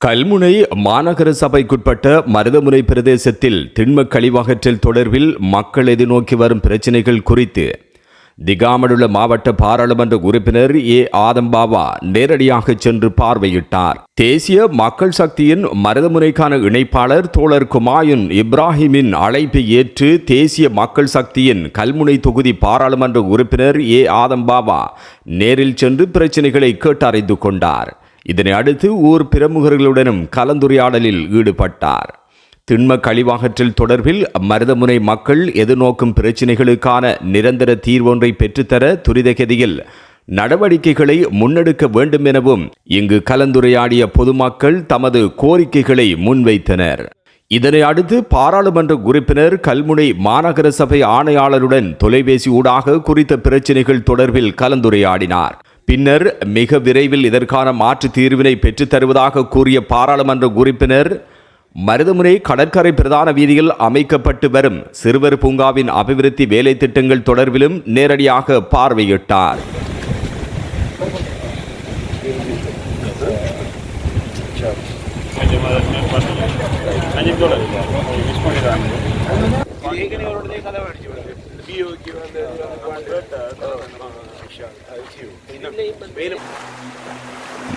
கல்முனை மாநகர சபைக்குட்பட்ட மருதமுனை பிரதேசத்தில் திண்மக் கழிவகற்றல் தொடர்பில் மக்கள் எதிர்நோக்கி வரும் பிரச்சினைகள் குறித்து திகாமடுள்ள மாவட்ட பாராளுமன்ற உறுப்பினர் ஏ. ஆதம்பாவா நேரடியாக சென்று பார்வையிட்டார். தேசிய மக்கள் சக்தியின் மருதமுனைக்கான இணைப்பாளர் தோழர் குமாயுன் இப்ராஹிமின் அழைப்பை ஏற்று தேசிய மக்கள் சக்தியின் கல்முனை தொகுதி பாராளுமன்ற உறுப்பினர் ஏ. ஆதம்பாவா நேரில் சென்று பிரச்சினைகளை கேட்டறிந்து கொண்டார். இதனை அடுத்து ஊர் பிரமுகர்களுடனும் கலந்துரையாடலில் ஈடுபட்டார். திண்ம கழிவாகற்றல் தொடர்பில் மருதமுனை மக்கள் எதிர்நோக்கும் பிரச்சினைகளுக்கான நிரந்தர தீர்வொன்றை பெற்றுத்தர துரிதகதியில் நடவடிக்கைகளை முன்னெடுக்க வேண்டும் எனவும் இங்கு கலந்துரையாடிய பொதுமக்கள் தமது கோரிக்கைகளை முன்வைத்தனர். இதனை அடுத்து பாராளுமன்ற உறுப்பினர் கல்முனை மாநகர சபை ஆணையாளருடன் தொலைபேசி ஊடாக குறித்த பிரச்சினைகள் தொடர்பில் கலந்துரையாடினார். பின்னர் மிக விரைவில் இதற்கான மாற்று தீர்வினை பெற்றுத்தருவதாக கூறிய பாராளுமன்ற உறுப்பினர் மருதமுனை கடற்கரை பிரதான வீதியில் அமைக்கப்பட்டு வரும் சிறுவர் பூங்காவின் அபிவிருத்தி வேலை திட்டங்கள் தொடர்பிலும் நேரடியாக பார்வையிட்டார்.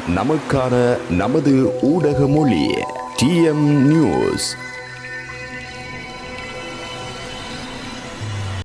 நமக்கான நமது ஊடக மொழி. TM News.